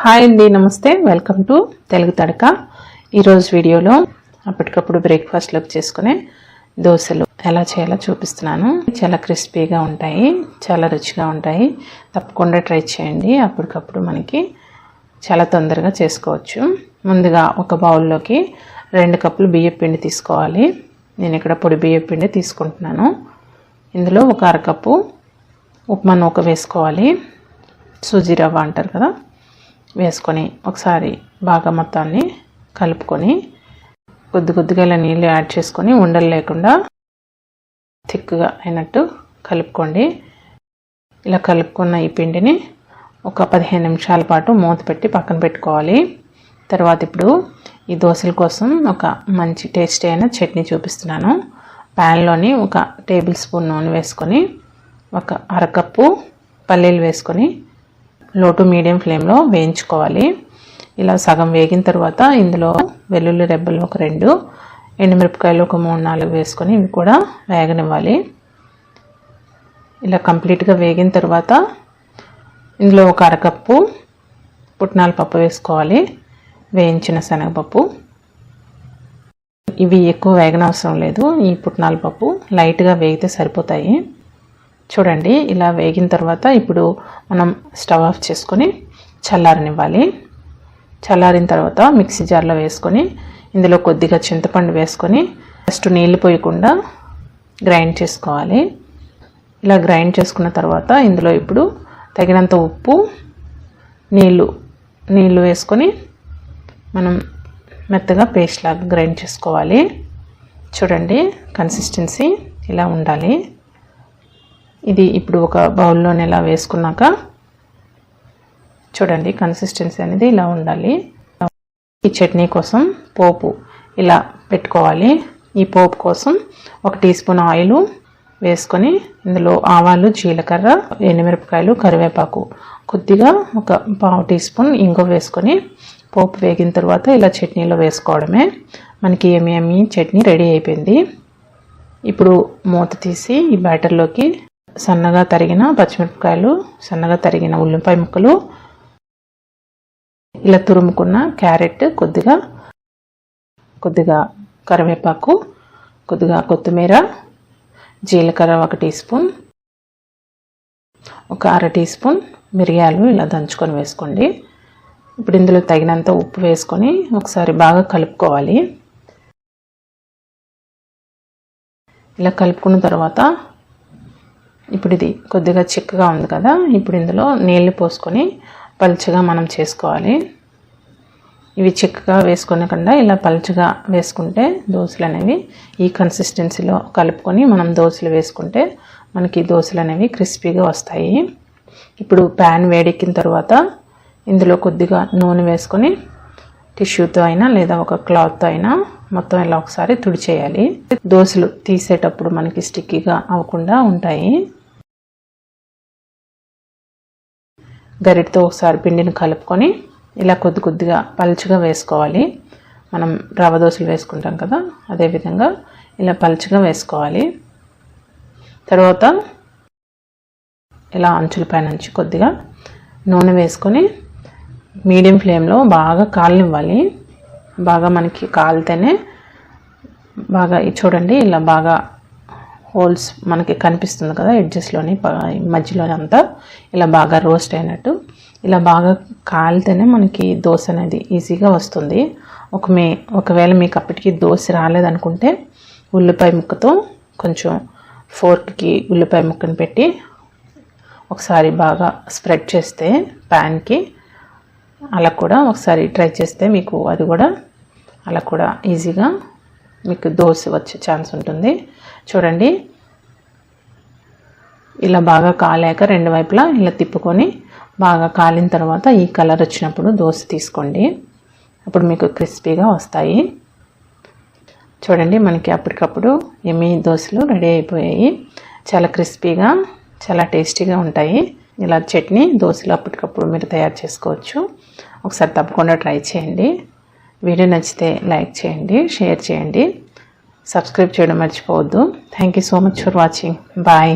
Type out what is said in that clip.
Hi అండి నమస్తే. Welcome to Telugu Thadaka. ఈరోజు వీడియోలో అప్పటికప్పుడు బ్రేక్ఫాస్ట్లోకి చేసుకునే దోశలు ఎలా చేయాలో చూపిస్తున్నాను. చాలా క్రిస్పీగా ఉంటాయి చాలా రుచిగా ఉంటాయి. తప్పకుండా ట్రై చేయండి. అప్పటికప్పుడు మనకి చాలా తొందరగా చేసుకోవచ్చు. ముందుగా ఒక బౌల్లోకి రెండు కప్పులు బియ్య పిండి తీసుకోవాలి. నేను ఇక్కడ పొడి బియ్య పిండి తీసుకుంటున్నాను. ఇందులో ఒక అరకప్పు ఉప్మా నూక వేసుకోవాలి. సూజీ రవ్వ అంటారు కదా వేసుకొని ఒకసారి బాగా మొత్తాన్ని కలుపుకొని కొద్ది కొద్దిగా ఇలా నీళ్ళు యాడ్ చేసుకొని ఉండలు లేకుండా థిక్గా అయినట్టు కలుపుకోండి. ఇలా కలుపుకున్న ఈ పిండిని ఒక పదిహేను నిమిషాల పాటు మూత పెట్టి పక్కన పెట్టుకోవాలి. తర్వాత ఇప్పుడు ఈ దోశల కోసం ఒక మంచి టేస్టీ అయిన చట్నీ చూపిస్తున్నాను. ప్యాన్లోని ఒక టేబుల్ స్పూన్ నూనె వేసుకొని ఒక అరకప్పు పల్లీలు వేసుకొని లో టు మీడియం ఫ్లేమ్లో వేయించుకోవాలి. ఇలా సగం వేగిన తర్వాత ఇందులో వెల్లుల్లి రెబ్బలు ఒక రెండు ఎండుమిరపకాయలు ఒక మూడు నాలుగు వేసుకొని ఇవి కూడా వేగనివ్వాలి. ఇలా కంప్లీట్గా వేగిన తర్వాత ఇందులో ఒక అరకప్పు పుట్నాల పప్పు వేసుకోవాలి. వేయించిన శనగపప్పు. ఇవి ఎక్కువ వేగనవసరం లేదు. ఈ పుట్నాల పప్పు లైట్గా వేగితే సరిపోతాయి. చూడండి ఇలా వేగిన తర్వాత ఇప్పుడు మనం స్టవ్ ఆఫ్ చేసుకొని చల్లారనివ్వాలి. చల్లారిన తర్వాత మిక్సీ జార్లో వేసుకొని ఇందులో కొద్దిగా చింతపండు వేసుకొని ఫస్ట్ నీళ్ళు పోయకుండా గ్రైండ్ చేసుకోవాలి. ఇలా గ్రైండ్ చేసుకున్న తర్వాత ఇందులో ఇప్పుడు తగినంత ఉప్పు నీళ్ళు నీళ్ళు వేసుకొని మనం మెత్తగా పేస్ట్ లాగా గ్రైండ్ చేసుకోవాలి. చూడండి కన్సిస్టెన్సీ ఇలా ఉండాలి. ఇది ఇప్పుడు ఒక బౌల్లో ఇలా వేసుకున్నాక చూడండి కన్సిస్టెన్సీ అనేది ఇలా ఉండాలి. ఈ చట్నీ కోసం పోపు ఇలా పెట్టుకోవాలి. ఈ పోపు కోసం ఒక టీ స్పూన్ ఆయిల్ వేసుకొని ఇందులో ఆవాలు జీలకర్ర ఎండుమిరపకాయలు కరివేపాకు. కొద్దిగా ఒక పావు టీ స్పూన్ ఇంగో వేసుకొని పోపు వేగిన తర్వాత ఇలా చట్నీలో వేసుకోవడమే. మనకి ఏమి ఏమి చట్నీ రెడీ అయిపోయింది. ఇప్పుడు మూత తీసి ఈ బ్యాటర్లోకి సన్నగా తరిగిన పచ్చిమిరపకాయలు సన్నగా తరిగిన ఉల్లిపాయ ముక్కలు ఇలా తురుముకున్న క్యారెట్ కొద్దిగా కొద్దిగా కరివేపాకు కొద్దిగా కొత్తిమీర జీలకర్ర ఒక టీ స్పూన్ ఒక అర టీ స్పూన్ మిరియాలు ఇలా దంచుకొని వేసుకోండి. ఇప్పుడు ఇందులో తగినంత ఉప్పు వేసుకొని ఒకసారి బాగా కలుపుకోవాలి. ఇలా కలుపుకున్న తర్వాత ఇప్పుడు ఇది కొద్దిగా చిక్కగా ఉంది కదా ఇప్పుడు ఇందులో నీళ్ళు పోసుకొని పలుచగా మనం చేసుకోవాలి. ఇవి చిక్కగా వేసుకునకుండా ఇలా పలుచగా వేసుకుంటే దోశలు అనేవి ఈ కన్సిస్టెన్సీలో కలుపుకొని మనం దోశలు వేసుకుంటే మనకి దోశలు అనేవి క్రిస్పీగా వస్తాయి. ఇప్పుడు ప్యాన్ వేడెక్కిన తర్వాత ఇందులో కొద్దిగా నూనె వేసుకొని టిష్యూతో అయినా లేదా ఒక క్లాత్తో అయినా మొత్తం ఇలా ఒకసారి తుడిచేయాలి. దోశలు తీసేటప్పుడు మనకి స్టిక్కీగా అవ్వకుండా ఉంటాయి. గరిటతో ఒకసారి పిండిని కలుపుకొని ఇలా కొద్ది కొద్దిగా పలుచగా వేసుకోవాలి. మనం రవ్వ దోశలు వేసుకుంటాం కదా అదేవిధంగా ఇలా పలుచగా వేసుకోవాలి. తర్వాత ఇలా అంచుల పైనుంచి కొద్దిగా నూనె వేసుకొని మీడియం ఫ్లేమ్లో బాగా కాలనివ్వాలి. బాగా మనకి కాలితేనే బాగా చూడండి ఇలా బాగా హోల్స్ మనకి కనిపిస్తుంది కదా ఎడ్జెస్లోని మధ్యలోని అంతా. ఇలా బాగా రోస్ట్ అయినట్టు. ఇలా బాగా కాలితేనే మనకి దోశ అనేది ఈజీగా వస్తుంది. ఒక మే ఒకవేళ మీకు అప్పటికి దోశ రాలేదనుకుంటే ఉల్లిపాయ ముక్కతో కొంచెం ఫోర్క్కి ఉల్లిపాయ ముక్కను పెట్టి ఒకసారి బాగా స్ప్రెడ్ చేస్తే ప్యాన్కి అలా కూడా ఒకసారి ట్రై చేస్తే మీకు అది కూడా అలా కూడా ఈజీగా మీకు దోశ వచ్చే ఛాన్స్ ఉంటుంది. చూడండి. ఇలా బాగా కాలేక రెండు వైపులా ఇలా తిప్పుకొని బాగా కాలిన తర్వాత ఈ కలర్ వచ్చినప్పుడు దోశ తీసుకోండి. అప్పుడు మీకు క్రిస్పీగా వస్తాయి. చూడండి మనకి అప్పటికప్పుడు ఎమ్మి దోశలు రెడీ అయిపోయాయి. చాలా క్రిస్పీగా చాలా టేస్టీగా ఉంటాయి. ఇలా చట్నీ దోశలు అప్పటికప్పుడు మీరు తయారు చేసుకోవచ్చు. ఒకసారి తప్పకుండా ట్రై చేయండి. వీడియో నచ్చితే లైక్ చేయండి షేర్ చేయండి. సబ్స్క్రైబ్ చేయడం మర్చిపోవద్దు. Thank you so much for watching bye